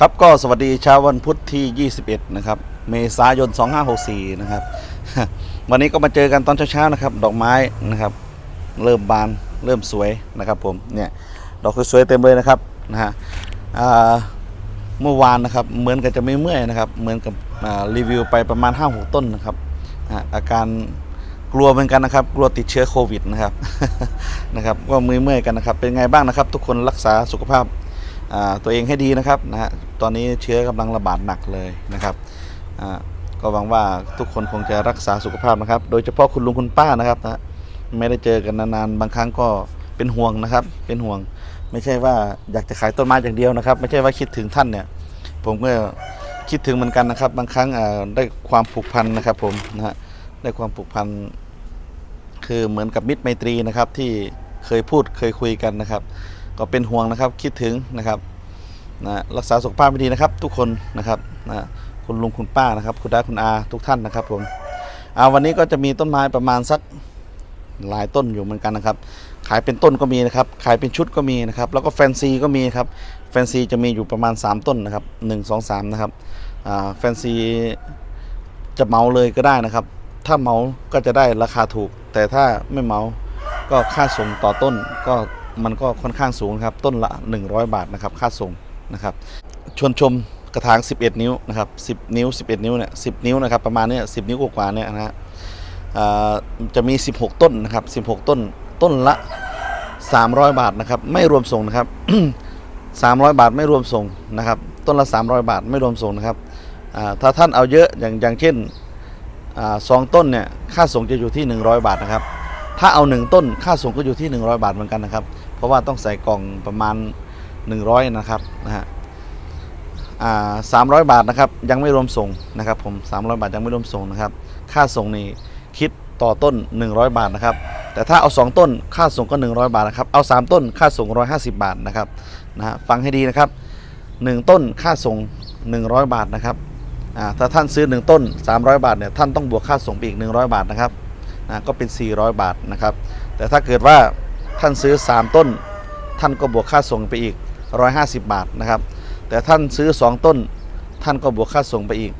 ครับก็สวัสดีเช้าวันพุธที่ 21 นะครับ เมษายน 2564 นะครับ วันนี้ก็มาเจอกันตอนเช้าๆนะครับ ดอกไม้นะครับ เริ่มบานเริ่มสวยนะครับ ผมเนี่ยดอกสวยๆเต็มเลยนะครับนะฮะเมื่อวานนะครับ เหมือนกับจะไม่เมื่อยนะครับ เหมือนกับรีวิวไปประมาณ 5-6 ต้นนะครับอาการกลัวเหมือนกันนะครับ กลัวติดเชื้อโควิดนะครับนะครับ ก็มือเมื่อยๆกันนะครับ เป็นไงบ้างนะครับ ทุกคนรักษาสุขภาพ ตัวเองให้ดีนะครับนะฮะตอนนี้เชื้อกำลังระบาดหนักเลยนะครับก็หวังว่าทุกคนคงจะรักษาสุขภาพนะครับ โดยเฉพาะคุณลุงคุณป้านะครับนะไม่ได้เจอกันนานๆบางครั้งก็เป็นห่วงนะครับ เป็นห่วง ไม่ใช่ว่าอยากจะขายต้นไม้อย่างเดียวนะครับ ไม่ใช่ว่าคิดถึงท่านเนี่ยผมก็คิดถึงเหมือนกันนะครับ บางครั้งได้ความผูกพันนะครับผมนะฮะได้ความผูกพันคือเหมือนกับมิตรไมตรีนะครับที่เคยพูดเคยคุยกันนะครับ ก็เป็นห่วงนะครับคิดถึงนะครับ นะรักษาสุขภาพไม่ดีนะครับ ทุกคนนะครับนะคุณลุงคุณป้านะครับ คุณดาคุณอาทุกท่านนะครับผมเอาวันนี้ก็จะมีต้นไม้ประมาณสักหลายต้นอยู่เหมือนกันนะครับ ขายเป็นต้นก็มีนะครับ ขายเป็นชุดก็มีนะครับ แล้วก็แฟนซีก็มีครับ แฟนซีจะมีอยู่ประมาณ 3 ต้นนะครับ 1 2 3 นะครับแฟนซีจะเมาเลยก็ได้นะครับ ถ้าเมาก็จะได้ราคาถูก แต่ถ้าไม่เมาก็ค่าส่งต่อต้นก็มันก็ค่อนข้างสูงครับ ต้นละ 100 บาทนะครับ ค่าส่ง นะครับชวนชมกระถาง 11 นิ้วนะครับ10 นิ้ว 11 นิ้วเนี่ย10 นิ้วนะครับประมาณเนี้ย10 นิ้วกว่าเนี่ยนะฮะจะมี 16 ต้นนะครับ16 ต้นต้นละ 300 บาทนะครับไม่รวมส่งนะครับ 300 บาทไม่รวมส่งนะครับ ต้นละ 300 บาทไม่รวมส่งนะครับถ้าท่านเอาเยอะอย่างอย่างเช่นสองต้นเนี่ยค่าส่งจะอยู่ที่ 100 บาทนะครับ ถ้าเอา 1 ต้นค่าส่งก็อยู่ที่ 100 บาทเหมือนกันนะครับ เพราะว่าต้องใส่กล่องประมาณ 100 นะครับนะฮะอ่า300บาทนะครับยังไม่รวมส่งนะครับผม300 บาทยังไม่รวมส่งนะครับค่าส่งนี่คิดต่อต้น 100 บาทนะครับแต่ถ้าเอา 2 ต้นค่าส่งก็ 100 บาทนะครับเอา 3 ต้นค่าส่ง 150 บาทนะครับนะฮะฟังให้ดีนะครับ 1 ต้นค่าส่ง 100 บาทนะครับอ่าถ้าท่านซื้อ 1 ต้น 300 บาทเนี่ยท่านต้องบวกค่าส่งไปอีก 100 บาทนะครับนะก็เป็น 400 บาทนะครับแต่ถ้าเกิดว่าท่านซื้อ 3 ต้น ท่านก็บวกค่าส่งไปอีก 150 บาทนะครับ แต่ท่านซื้อ 2 ต้น ท่านก็บวกค่าส่งไปอีก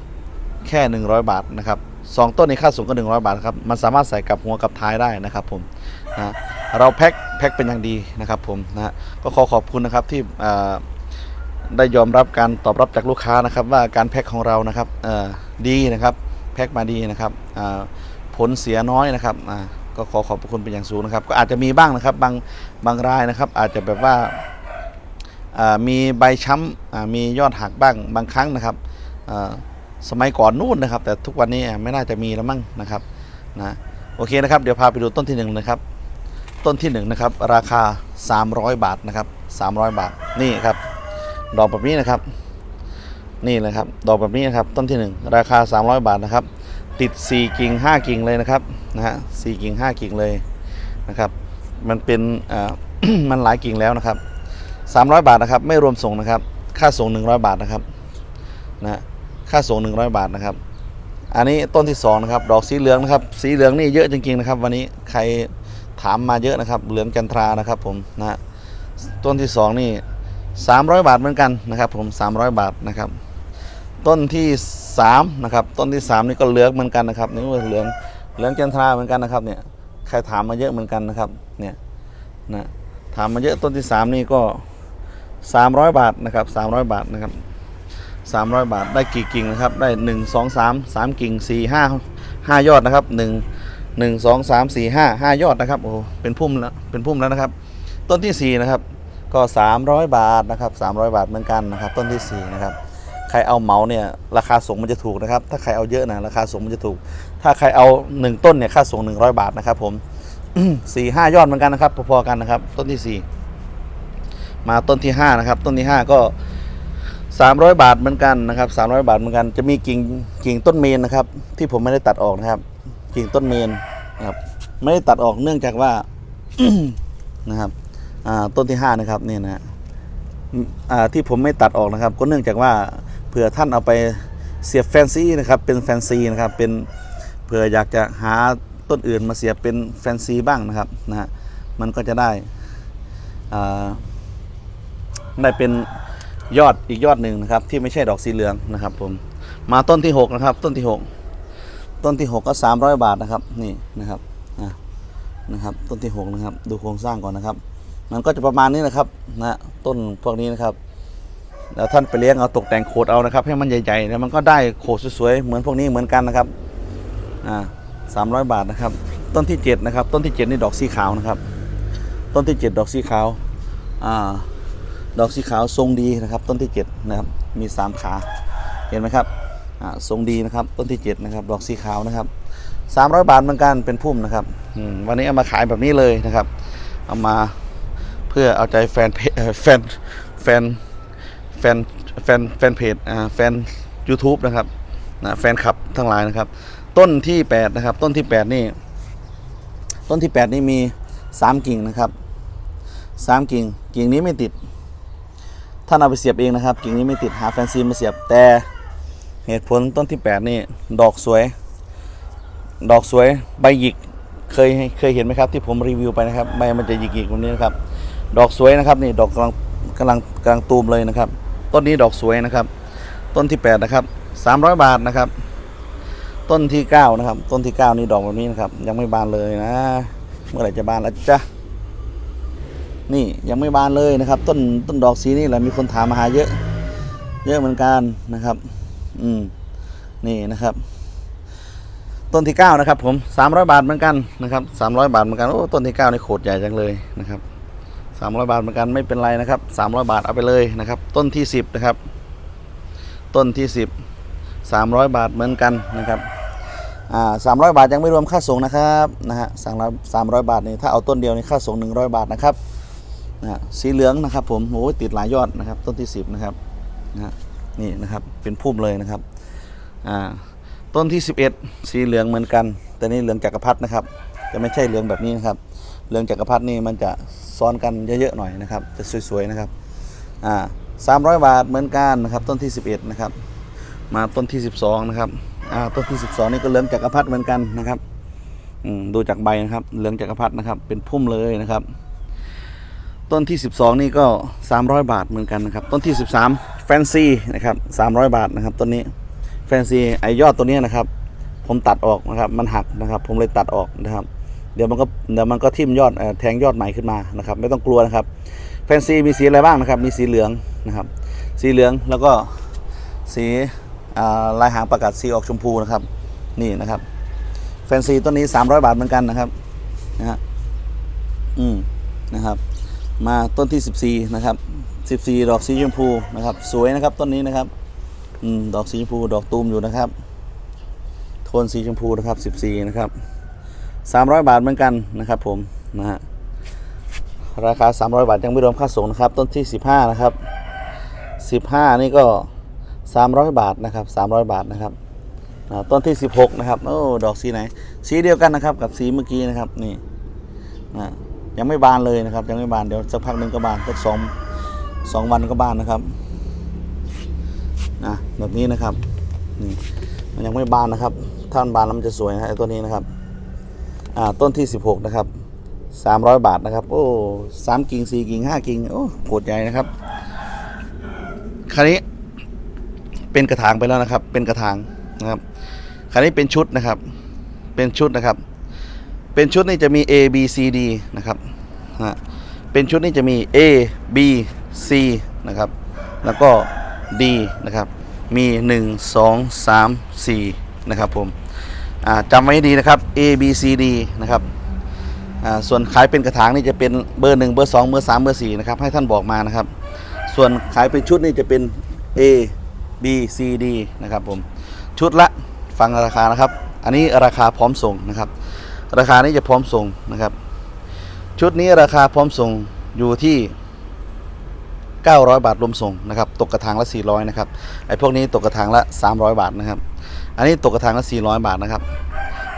แค่ 100 บาทนะครับสองต้นในค่าส่งก็ 100 บาทครับมันสามารถใส่กับหัวกับท้ายได้นะครับผมนะเราแพ็คแพ็คเป็นอย่างดีนะครับผมนะก็ขอขอบคุณนะครับที่ได้ยอมรับการตอบรับจากลูกค้านะครับ ว่าการแพ็คของเรานะครับดีนะครับแพ็คมาดีนะครับผลเสียน้อยนะครับก็ขอขอบคุณเป็นอย่างสูงนะครับ ก็อาจจะมีบ้างนะครับบางบางรายนะครับ อาจจะแบบว่า มีใบช้ำมียอดหักบ้างบางครั้งนะครับสมัยก่อนนู่นนะครับ แต่ทุกวันนี้ไม่น่าจะมีแล้วมั้งนะครับนะโอเคนะครับเดี๋ยวพาไปดูต้นที่หนึ่งนะครับต้นที่หนึ่งนะครับราคา 300 บาทนะครับ300 บาทนี่ครับดอกแบบนี้นะครับ นี่เลยครับดอกแบบนี้นะครับต้นที่หนึ่งราคา 300 บาทนะครับ ติด 4 กิ่ง 5 กิ่งเลยนะครับนะฮะสกิ่ง 5 กิ่งเลยนะครับ มันเป็นอ่ามันหลายกิ่งแล้วนะครับ 300 บาทนะครับ ไม่รวมส่งนะครับ ค่าส่ง 100 บาทนะครับนะค่าส่ง 100 บาทนะครับ อันนี้ต้นที่2นะครับดอกสีเหลืองนะครับ สีเหลืองนี่เยอะจริงๆนะครับ วันนี้ใครถามมาเยอะนะครับ เหลืองจันทรานะครับผมนะต้นที่ 2 นี่ 300 บาทเหมือนกันนะครับ ผม 300 บาทนะครับ ต้นที่3นะครับต้นที่ 3 นี่ก็เหลืองเหมือนกันนะครับนี่ว่าเหลืองเหลืองจันทราเหมือนกันนะครับเนี่ยใครถามมาเยอะเหมือนกันนะครับเนี่ยนะถามมาเยอะต้นที่ 3 นี่ก็ 300 บาทนะครับ300 บาทนะครับ300 บาทได้กี่กิ่งนะครับได้ 1 2 3 3 กิ่ง 4 5 5 ยอดนะครับ 1 1 2 3 4 5 5 ยอดนะครับโอ้เป็นพุ่มแล้วเป็นพุ่มแล้วนะครับ ต้นที่ 4 นะครับ ก็ 300 บาทนะครับ 300 บาทเหมือนกันนะครับ ต้นที่ 4 นะครับใครเอาเหมาเนี่ยราคาส่งมันจะถูกนะครับ ถ้าใครเอาเยอะนะราคาส่งมันจะถูก ถ้าใครเอา 1 ต้นเนี่ยค่าส่ง 100 บาทนะครับผมสี่ห้ายอดเหมือนกันนะครับพอๆกันนะครับ ต้นที่ 4 มาต้นที่ 5 นะครับ ต้นที่ 5 ก็ 300 บาทเหมือนกันนะครับ 300 บาทเหมือนกัน จะมีกิ่งกิ่งต้นเมนนะครับ ที่ผมไม่ได้ตัดออกนะครับ กิ่งต้นเมนนะครับ ไม่ได้ตัดออกเนื่องจากว่านะครับต้นที่ 5 นะครับนี่นะฮะที่ผมไม่ตัดออกนะครับ ก็เนื่องจากว่าเผื่อท่านเอาไปเสียบแฟนซีนะครับ เป็นแฟนซีนะครับเป็นเผื่ออยากจะหาต้นอื่นมาเสียบเป็นแฟนซีบ้างนะครับนะฮะมันก็จะได้อ่า ได้เป็นยอดอีกยอดหนึ่งนะครับ ที่ไม่ใช่ดอกสีเหลืองนะครับ ผมมาต้นที่หกนะครับ ต้นที่หกต้นที่หกก็สามร้อยบาทนะครับ นี่นะครับนะครับ ต้นที่หกนะครับ ดูโครงสร้างก่อนนะครับ มันก็จะประมาณนี้นะครับนะต้นพวกนี้นะครับแล้วท่านไปเลี้ยงเอาตกแต่งโขดเอานะครับ ให้มันใหญ่ๆแล้วมันก็ได้โขดสวยๆเหมือนพวกนี้เหมือนกันนะครับอ่าสามร้อยบาทนะครับ ต้นที่เจ็ดนะครับ ต้นที่เจ็ดนี่ดอกสีขาวนะครับ ต้นที่เจ็ดดอกสีขาวอ่า ดอกสีขาวทรงดีนะครับ ต้นที่7นะครับมีสามขาเห็นไหมครับทรงดีนะครับต้นที่7นะครับดอกสีขาวนะครับ 300 บาทเหมือนกันเป็นพุ่มนะครับวันนี้เอามาขายแบบนี้เลยนะครับ เอามาเพื่อเอาใจแฟนเพจแฟนแฟนแฟนแฟนแฟนเพจแฟน YouTube นะครับนะแฟนคลับทั้งหลายนะครับ ต้นที่8นะครับต้นที่8นี่ต้นที่ 8 นี่มี 3 กิ่งนะครับ 3 กิ่งกิ่งนี้ไม่ติด ท่านเอาไปเสียบเองนะครับกิ่งนี้ไม่ติดหาแฟนซีมาเสียบแต่เหตุผลต้นที่ 8 นี่ดอกสวย ดอกสวยใบหยิกเคยเคยเห็นไหมครับที่ผมรีวิวไปนะครับใบมันจะหยิกหยิกแบบนี้นะครับ ดอกสวยนะครับนี่ดอกกำลังกำลังกำลังตูมเลยนะครับ ต้นนี้ดอกสวยนะครับ ต้นที่ 8 นะครับ 300 บาทนะครับ ต้นที่ 9 นะครับ ต้นที่ 9 นี่ดอกแบบนี้นะครับ ยังไม่บานเลยนะ เมื่อไหร่จะบานแล้วจ๊ะ นี่ยังไม่บานเลยนะครับ ต้นต้นดอกสีนี่แหละมีคนถามมาหาเยอะ เยอะเหมือนกันนะครับ อืมนี่นะครับ ต้นที่ 9 นะครับ ผม 300 บาทเหมือนกันนะครับ 300 บาทเหมือนกันโอ้ต้นที่9นี่โขดใหญ่จังเลยนะครับ 300 บาทเหมือนกันไม่เป็นไรนะครับ 300 บาทเอาไปเลยนะครับ ต้นที่ 10 นะครับ ต้นที่ 10 300 บาทเหมือนกันนะครับอ่าสามร้อยบาทยังไม่รวมค่าส่งนะครับนะฮะสามร้อยสามร้อยบาทนี่ถ้าเอาต้นเดียวนี่ค่าส่งหนึ่งร้อยบาทนะครับ นะสีเหลืองนะครับ ผมโอ้ติดหลายยอดนะครับ ต้นที่สิบนะครับนะนี่นะครับเป็นพุ่มเลยนะครับอ่าต้นที่สิบเอ็ดสีเหลืองเหมือนกัน แต่นี่เหลืองจักรพรรดินะครับ จะไม่ใช่เหลืองแบบนี้นะครับ เหลืองจักรพรรดินี่มันจะซ้อนกันเยอะๆหน่อยนะครับ จะสวยๆนะครับอ่าสามร้อยบาทเหมือนกันนะครับ ต้นที่สิบเอ็ดนะครับ มาต้นที่ 12 นะครับอ่าต้นที่ 12 นี่ก็เหลืองจักรพรรดิเหมือนกันนะครับอืมดูจากใบนะครับ เหลืองจักรพรรดินะครับ เป็นพุ่มเลยนะครับ ต้นที่ 12 นี่ก็ 300 บาทเหมือนกันนะครับ ต้นที่ 13 แฟนซีนะครับ300 บาทนะครับต้นนี้แฟนซีไอยอดตัวนี้นะครับ ผมตัดออกนะครับ มันหักนะครับ ผมเลยตัดออกนะครับ เดี๋ยวมันก็เดี๋ยวมันก็ทิ่มยอดแทงยอดใหม่ขึ้นมานะครับ ไม่ต้องกลัวนะครับแฟนซีมีสีอะไรบ้างนะครับ มีสีเหลืองนะครับ สีเหลืองแล้วก็สีลายหางประกาศสีออกชมพูนะครับ นี่นะครับ แฟนซีต้นนี้ 300 บาทเหมือนกันนะครับนะฮะอืมนะครับ มาต้นที่ 14 นะครับ 14 ดอกสีชมพูนะครับ สวยนะครับต้นนี้นะครับอดอกสีชมพูดอกตูมอยู่นะครับ โทนสีชมพูนะครับ 14 นะครับ 300 บาทเหมือนกันนะครับ ผมนะฮะราคา 300 บาทยังไม่รวมค่าส่งนะครับ ต้นที่ 15 นะครับ 15 นี่ก็ 300 บาทนะครับ 300 บาทนะครับต้นที่ 16 นะครับโอ้ดอกสีไหน สีเดียวกันนะครับ กับสีเมื่อกี้นะครับนี่นะ ยังไม่บานเลยนะครับ ยังไม่บานเดี๋ยวสักพักหนึ่งก็บานสักสองสองวันก็บานนะครับนะแบบนี้นะครับนี่มันยังไม่บานนะครับ ถ้ามันบานแล้วมันจะสวยนะไอ้ตัวนี้นะครับอ่าต้นที่16นะครับ300บาทนะครับ โอ้สามกิ่งสี่กิ่งห้ากิ่งโอ้โคตรใหญ่นะครับคราวนี้เป็นกระถางไปแล้วนะครับ เป็นกระถางนะครับคราวนี้เป็นชุดนะครับ เป็นชุดนะครับ เป็นชุดนี่จะมี A B C D นะครับฮะเป็นชุดนี่จะมี A B C นะครับ แล้วก็ D นะครับ มี 1 2 3 4 นะครับผมจำไว้ดีนะครับ A B C D นะครับส่วนขายเป็นกระถางนี่จะเป็นเบอร์ 1 เบอร์ 2 เบอร์ 3 เบอร์ 4 นะครับ ให้ท่านบอกมานะครับ ส่วนขายเป็นชุดนี่จะเป็น A B C D นะครับผม ชุดละฟังราคานะครับ อันนี้ราคาพร้อมส่งนะครับ ราคานี้จะพร้อมส่งนะครับ ชุดนี้ราคาพร้อมส่งอยู่ที่ 900 บาทรวมส่งนะครับ ตกกระถางละ 400 นะครับ ไอ้พวกนี้ตกกระถางละ 300 บาทนะครับ อันนี้ตกกระถางละ 400 บาทนะครับ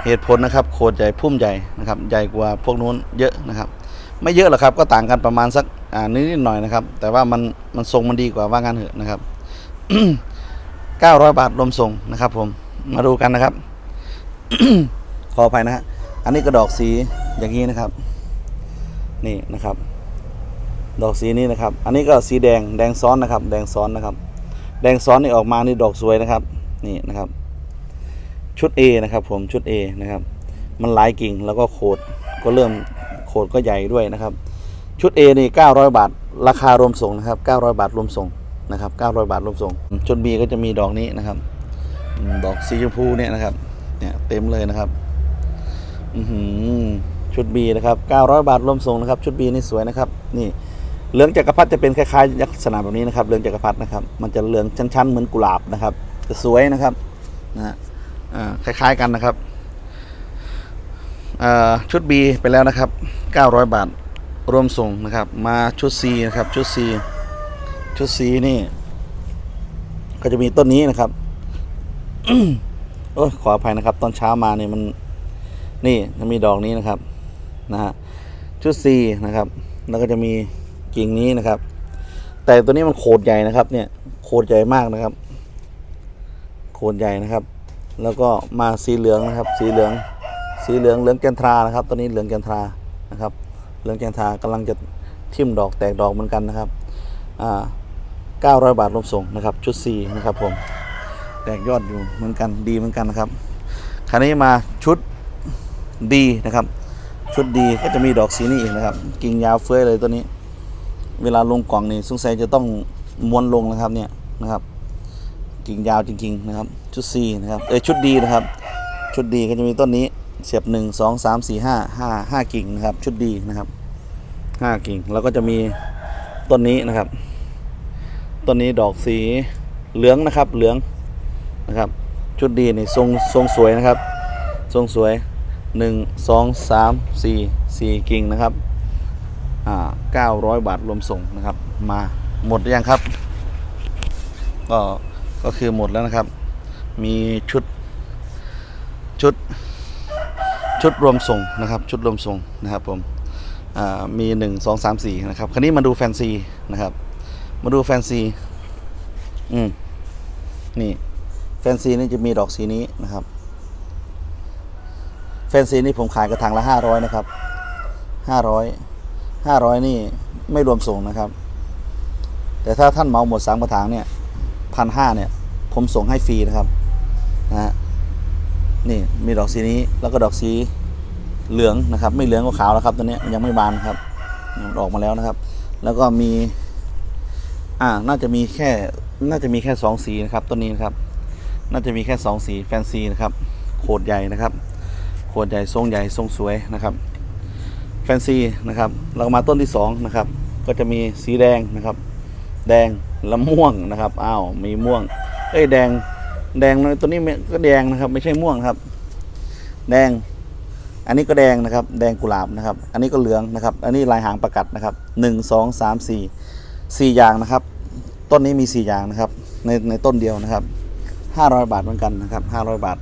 เหตุผลนะครับ โคดใหญ่พุ่มใหญ่นะครับ ใหญ่กว่าพวกนู้นเยอะนะครับ ไม่เยอะหรอกครับ ก็ต่างกันประมาณสักอ่านิดหน่อยนะครับ แต่ว่ามันมันทรงมันดีกว่าว่างั้นเถอะนะครับ 900 บาทรวมส่งนะครับ ผม มาดูกันนะครับ ขออภัยนะฮะ อันนี้กระดอกสีอย่างนี้นะครับ นี่นะครับ ดอกสีนี้นะครับ อันนี้ก็สีแดงแดงซ้อนนะครับ แดงซ้อนนะครับ แดงซ้อนนี่ออกมานี่ดอกสวยนะครับ นี่นะครับ ชุด A นะครับ ผมชุด A นะครับ มันหลายกิ่งแล้วก็โขดก็เริ่มโขดก็ใหญ่ด้วยนะครับ ชุด A นี่900 บาท ราคารวมส่งนะครับ900 บาทรวมส่งนะครับ900 บาทรวมส่งชุด B ก็จะมีดอกนี้นะครับ ดอกสีชมพูเนี่ยนะครับเนี่ยเต็มเลยนะครับ ชุด B นะครับ900 บาทรวมส่งนะครับ ชุด B นี่สวยนะครับ นี่เหลืองจักรพรรดิจะเป็นคล้ายๆลักษณะแบบนี้นะครับเหลืองจักรพรรดินะครับ มันจะเหลืองชั้นๆเหมือนกุหลาบนะครับจะสวยนะครับนะอ่าคล้ายๆกันนะครับอ่าชุด B ไปแล้วนะครับ 900 บาทรวมส่งนะครับ มาชุด C นะครับชุด C ชุด C นี่ ก็จะมีต้นนี้นะครับโอ้ยขออภัยนะครับ ตอนเช้ามาเนี่ยมัน นี่จะมีดอกนี้นะครับนะฮะชุด C นะครับ แล้วก็จะมีกิ่งนี้นะครับ แต่ตัวนี้มันโคดใหญ่นะครับ เนี่ยโคดใหญ่มากนะครับโคดใหญ่นะครับ แล้วก็มาสีเหลืองนะครับ สีเหลือง สีเหลืองเหลืองแกนทรานะครับตัวนี้เหลืองแกนทรานะครับ เหลืองแกนทรากำลังจะทิ่มดอกแตกดอกเหมือนกันนะครับอ่า900 บาทรวมส่งนะครับ ชุด4นะครับผมแตกยอดอยู่เหมือนกันดีเหมือนกันนะครับคราวนี้มาชุด ดีนะครับ ชุดดีก็จะมีดอกสีนี้อีกนะครับ กิ่งยาวเฟ้ยเลยตัวนี้ เวลาลงกล่องนี่สงสัยจะต้องม้วนลงนะครับเนี่ยนะครับ กิ่งยาวจริง ๆ นะครับ ชุด C นะครับเอยชุดดีนะครับ ชุดดีก็จะมีต้นนี้เสียบหนึ่งสองสามสี่ห้าห้าห้ากิ่งนะครับ ชุดดีนะครับห้ากิ่งแล้วก็จะมีต้นนี้นะครับต้นนี้ดอกสีเหลืองนะครับเหลืองนะครับ ชุดดีนี่ทรงทรงสวยนะครับ ทรงสวย หนึ่งสองสามสี่สี่กิ่งนะครับอ่าเก้าร้อยบาทรวมส่งนะครับ มาหมดหรือยังครับ ก็ก็คือหมดแล้วนะครับ มีชุดชุดชุดรวมส่งนะครับ ชุดรวมส่งนะครับผมอ่ามีหนึ่งสองสามสี่นะครับ คราวนี้มาดูแฟนซีนะครับ มาดูแฟนซี อืม นี่ แฟนซีนี่จะมีดอกสีนี้นะครับ นซีนี่ผมขายกระถางละห้าร้อยนะครับห้าร้อยห้าร้อยนี่ไม่รวมส่งนะครับ แต่ถ้าท่านเหมาหมดสามกระถางเนี่ยพันห้าเนี่ย ผมส่งให้ฟรีนะครับนะฮะนี่มีดอกสีนี้แล้วก็ดอกสีเหลืองนะครับ ไม่เหลืองก็ขาวแล้วครับตัวนี้ยมันยังไม่บานครับออกมาแล้วนะครับ แล้วก็มี อ่าน่าจะมีแค่น่าจะมีแค่สองสีนะครับต้นนี้นะครับ น่าจะมีแค่สองสีแฟนซีนะครับโคดใหญ่นะครับ โคดใหญ่ทรงใหญ่ทรงสวยนะครับแฟนซีนะครับ เรามาต้นที่สองนะครับ ก็จะมีสีแดงนะครับ แดงและม่วงนะครับอ้าวมีม่วง เอ้ยแดง แดงตัวนี้ก็แดงนะครับ ไม่ใช่ม่วงครับ แดง อันนี้ก็แดงนะครับ แดงกุหลาบนะครับ อันนี้ก็เหลืองนะครับ อันนี้ลายหางประกัดนะครับหนึ่งสองสามสี่สี่อย่างนะครับ ต้นนี้มีสี่อย่างนะครับ ในในต้นเดียวนะครับห้าร้อยบาทเหมือนกันนะครับห้าร้อยบาท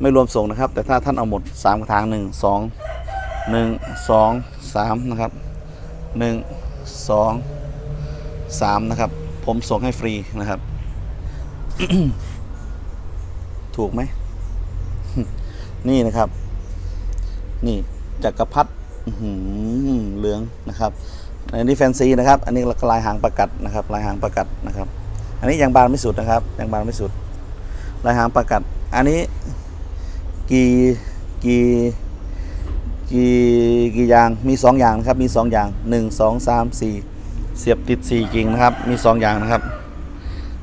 ไม่รวมส่งนะครับ แต่ถ้าท่านเอาหมดสามกระถางหนึ่งสองหนึ่งสองสามนะครับหนึ่งสองสามนะครับ ผมส่งให้ฟรีนะครับ ถูกไหม นี่นะครับ นี่จักรพรรดิเหลืองนะครับ อันนี้แฟนซีนะครับ อันนี้ลายหางประกัดนะครับ ลายหางประกัดนะครับ อันนี้ยังบานไม่สุดนะครับ ยังบานไม่สุด ลายหางประกัด อันนี้ กี่กี่กี่กี่อย่างมีสองอย่างนะครับมีสองอย่างหนึ่งสองสามสี่เสียบติดสี่กิ่งนะครับมีสองอย่างนะครับ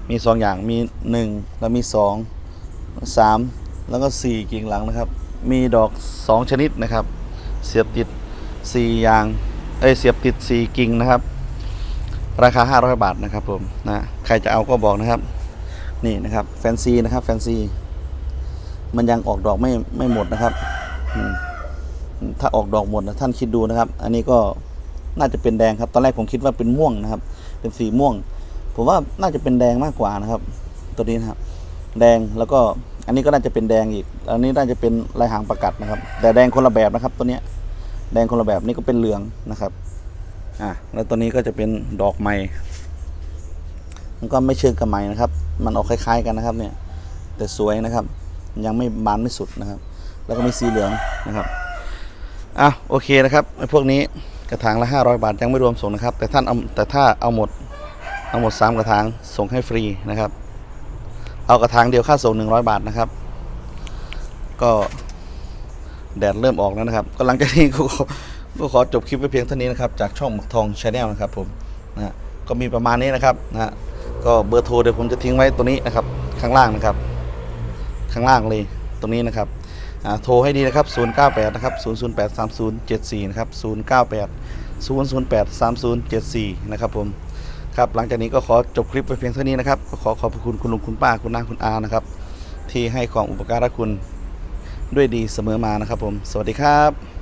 มีสองอย่างมีหนึ่งแล้วมีสองสามแล้วก็สี่กิ่งหลังนะครับ มีดอกสองชนิดนะครับ เสียบติดสี่อย่างเอ้ยเสียบติดสี่กิ่งนะครับ ราคา 500 บาทนะครับผมนะใครจะเอาก็บอกนะครับ นี่นะครับแฟนซีนะครับแฟนซี มันยังออกดอกไม่ไม่หมดนะครับถ้าออกดอกหมดนะท่านคิดดูนะครับ อันนี้ก็น่าจะเป็นแดงครับ ตอนแรกผมคิดว่าเป็นม่วงนะครับ เป็นสีม่วง ผมว่าน่าจะเป็นแดงมากกว่านะครับ ตัวนี้นะครับ แดงแล้วก็อันนี้ก็น่าจะเป็นแดงอีก อันนี้น่าจะเป็นลายหางประกัดนะครับ แต่แดงคนละแบบนะครับ ตัวเนี้ย แดงคนละแบบนี่ก็เป็นเหลืองนะครับ อะแล้วตัวนี้ก็จะเป็นดอกไม้มันก็ไม่เชิงกับไม้นะครับ มันออกคล้าย ๆ กันนะครับ เนี่ย แต่สวยนะครับ ยังไม่บานไม่สุดนะครับ แล้วก็มีสีเหลืองนะครับอะโอเคนะครับพวกนี้กระถางละ 500 บาทยังไม่รวมส่งนะครับ แต่ท่านเอาแต่ถ้าเอาหมดเอาหมด 3 กระถางส่งให้ฟรีนะครับ เอากระถางเดียวค่าส่ง 100 บาทนะครับ ก็แดดเริ่มออกแล้วนะครับก็หลังจากนี้ก็ขอก็ขอจบคลิปไว้เพียงเท่านี้นะครับ จากช่องหมกทองชาแนลนะครับผมนะก็มีประมาณนี้นะครับนะก็เบอร์โทรเดี๋ยวผมจะทิ้งไว้ตัวนี้นะครับ ข้างล่างนะครับ ข้างล่างเลยตรงนี้นะครับโทรให้ดีนะครับ 098 นะครับ 008 3074 นะครับ 098 008 3074 นะครับผม ครับ หลังจากนี้ก็ขอจบคลิปไปเพียงเท่านี้นะครับ ก็ขอขอบคุณคุณลุงคุณป้าคุณน้าคุณอานะครับ ที่ให้ความอุปการะคุณด้วยดีเสมอมานะครับผม สวัสดีครับ